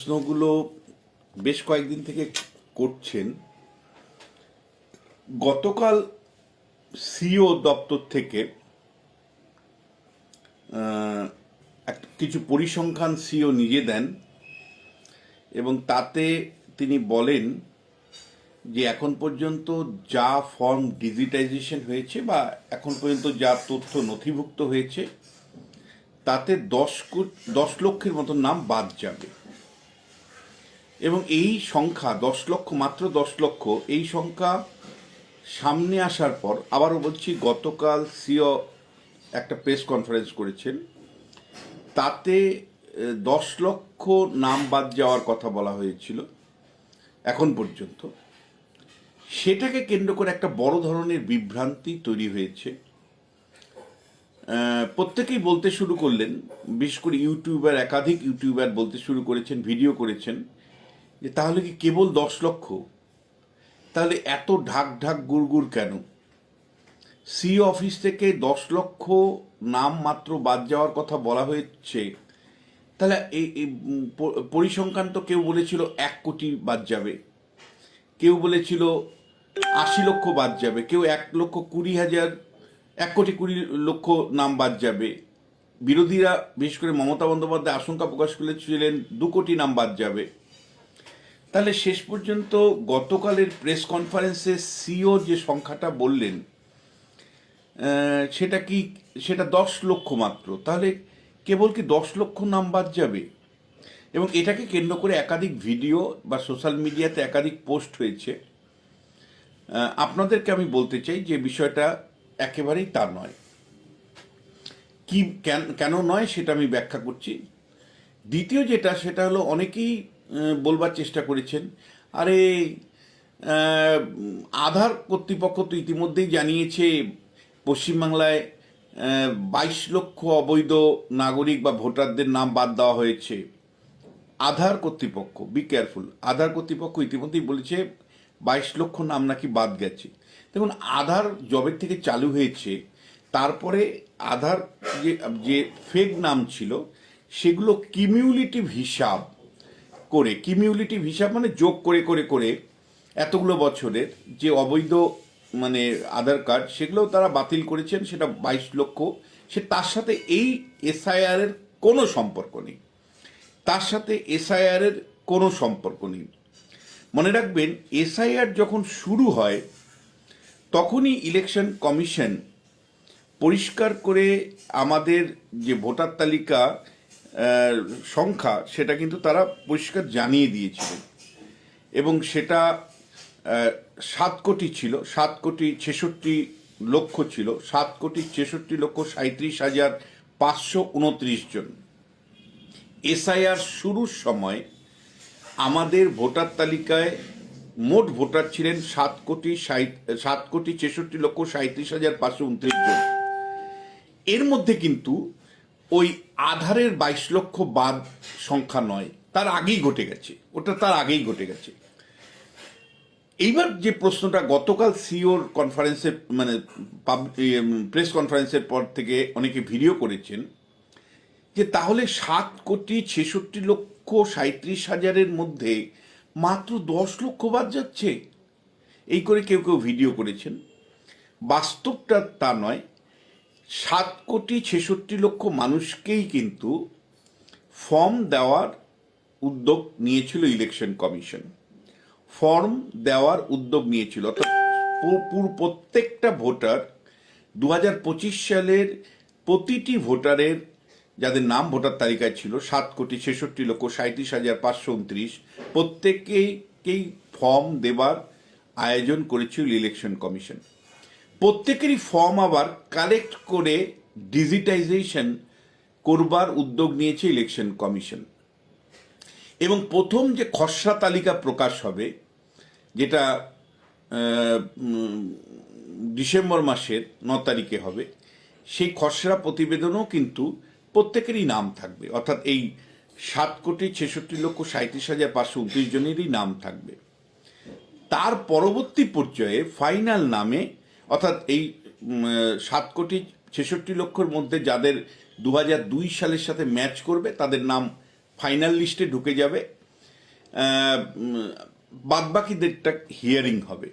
প্রশ্নগুলো বেশ কয়েকদিন থেকে করছেন। গতকাল সিও দপ্তর থেকে কিছু পরিসংখ্যান সিও নিজে দেন এবং তাতে তিনি বলেন যে এখন পর্যন্ত যা ফর্ম ডিজিটাইজেশন হয়েছে বা এখন পর্যন্ত যা তথ্য নথিভুক্ত হয়েছে, তাতে দশ দশ লক্ষের মতো নাম বাদ যাবে। এবং এই সংখ্যা দশ লক্ষ, মাত্র দশ লক্ষ, এই সংখ্যা সামনে আসার পর আবারও বলছি, গতকাল সিও একটা প্রেস কনফারেন্স করেছেন। তাতে দশ লক্ষ নাম বাদ যাওয়ার কথা বলা হয়েছিল, এখন পর্যন্ত। সেটাকে কেন্দ্র করে একটা বড় ধরনের বিভ্রান্তি তৈরি হয়েছে। প্রত্যেকেই বলতে শুরু করলেন, বিশেষ করে ইউটিউবার, একাধিক ইউটিউবার বলতে শুরু করেছেন, ভিডিও করেছেন। যে তাহলে কি কেবল দশ লক্ষ? তাহলে এত ঢাক ঢাক গুড়গুড় কেন? সি অফিস থেকে দশ লক্ষ নাম মাত্র বাদ যাওয়ার কথা বলা হয়েছে। তাহলে এই পরিসংখ্যান তো কেউ বলেছিল এক কোটি বাদ যাবে। কেউ বলেছিল আশি লক্ষ বাদ যাবে। কেউ এক লক্ষ কুড়ি হাজার, এক কোটি কুড়ি লক্ষ নাম বাদ যাবে। বিরোধীরা, বিশেষ করে মমতা বন্দ্যোপাধ্যায় আশঙ্কা প্রকাশ করেছিলেন, দু কোটি নাম বাদ যাবে। তাহলে শেষ পর্যন্ত গতকালের প্রেস কনফারেন্সে সিও যে সংখ্যাটা বললেন সেটা কি, সেটা দশ লক্ষ মাত্র। তাহলে কেবল কি দশ লক্ষ নাম বাদ যাবে? এবং এটাকে কেন্দ্র করে একাধিক ভিডিও বা সোশ্যাল মিডিয়াতে একাধিক পোস্ট হয়েছে। আপনাদেরকে আমি বলতে চাই যে বিষয়টা একেবারেই তা নয়। কি কেন- নয় সেটা আমি ব্যাখ্যা করছি। দ্বিতীয় যেটা, সেটা হলো অনেকেই বলবার চেষ্টা করেছেন। আরে আধার কর্তৃপক্ষ তো ইতিমধ্যেই জানিয়েছে, পশ্চিমবাংলায় বাইশ লক্ষ অবৈধ নাগরিক বা ভোটারদের নাম বাদ দেওয়া হয়েছে। আধার কর্তৃপক্ষ বি কেয়ারফুল আধার কর্তৃপক্ষ ইতিমধ্যেই বলেছে, বাইশ লক্ষ নাম নাকি বাদ গেছে। দেখুন, আধার জবের থেকে চালু হয়েছে, তারপরে আধার যে যে ফেক নাম ছিল, সেগুলো কিমিউলেটিভ হিসাব করে কিমিউলেটিভ হিসাব মানে যোগ করে করে করে এতগুলো বছরের যে অবৈধ মানে আধার কার্ড সেগুলো তারা বাতিল করেছেন, সেটা বাইশ লক্ষ। সে তার সাথে এই এসআইআর এর কোনো সম্পর্ক নেই। তার সাথে এসআইআর এর কোনো সম্পর্ক নেই। মনে রাখবেন এসআইআর যখন শুরু হয়, তখনই ইলেকশন কমিশন পরিষ্কার করে আমাদের যে ভোটার তালিকা সংখ্যা, সেটা কিন্তু তারা পরিষ্কার জানিয়ে দিয়েছিলেন এবং সেটা সাত কোটি ছিল, সাত কোটি ছেষট্টি লক্ষ ছিল, সাত কোটি ছেষট্টি লক্ষ সাঁত্রিশ হাজার পাঁচশো উনত্রিশ জন। এসআইআর শুরুর সময় আমাদের ভোটার তালিকায় মোট ভোটার ছিলেন সাত কোটি সাত কোটি ছেষট্টি লক্ষ সাঁত্রিশ হাজার পাঁচশো উনত্রিশ জন। এর মধ্যে কিন্তু ওই আধারের বাইশ লক্ষ বাদ সংখ্যা নয়, তার আগেই ঘটে গেছে। ওটা তার আগেই ঘটে গেছে। এইবার যে প্রশ্নটা গতকাল সিওর কনফারেন্সের মানে প্রেস কনফারেন্সের পর থেকে অনেকে ভিডিও করেছেন যে তাহলে সাত কোটি ছেষট্টি লক্ষ সাঁত্রিশ হাজারের মধ্যে মাত্র দশ লক্ষ বাদ যাচ্ছে। এই করে কেউ কেউ ভিডিও করেছেন। বাস্তবটা তা নয় সাত কোটি ছেষট্টি লক্ষ মানুষকেই কিন্তু ফর্ম দেওয়ার উদ্যোগ নিয়েছিল ইলেকশন কমিশন। ফর্ম দেওয়ার উদ্যোগ নিয়েছিল। অর্থাৎ প্রত্যেকটা ভোটার দু হাজার পঁচিশ সালের প্রতিটি ভোটারের যাদের নাম ভোটার তালিকায় ছিল, সাত কোটি ছেষট্টি লক্ষ সাঁত্রিশ হাজার পাঁচশো উনত্রিশ প্রত্যেকেই ফর্ম দেবার আয়োজন করেছিল ইলেকশন কমিশন। প্রত্যেকেরই ফর্ম আবার কালেক্ট করে ডিজিটাইজেশন করবার উদ্যোগ নিয়েছে ইলেকশন কমিশন এবং প্রথম যে খসড়া তালিকা প্রকাশ হবে, যেটা ডিসেম্বর মাসের ন তারিখে হবে, সেই খসড়া প্রতিবেদনও কিন্তু প্রত্যেকেরই নাম থাকবে। অর্থাৎ এই সাত কোটি ছেষট্টি লক্ষ সাঁত্রিশ হাজার পাঁচশো উনত্রিশ জনেরই নাম থাকবে। তার পরবর্তী পর্যায়ে ফাইনাল নামে অর্থাৎ এই সাত কোটি ছেষট্টি লক্ষর মধ্যে যাদের দু দুই সালের সাথে ম্যাচ করবে, তাদের নাম ফাইনাল লিস্টে ঢুকে যাবে। বাদবাকিদেরটা বাকি হিয়ারিং হবে।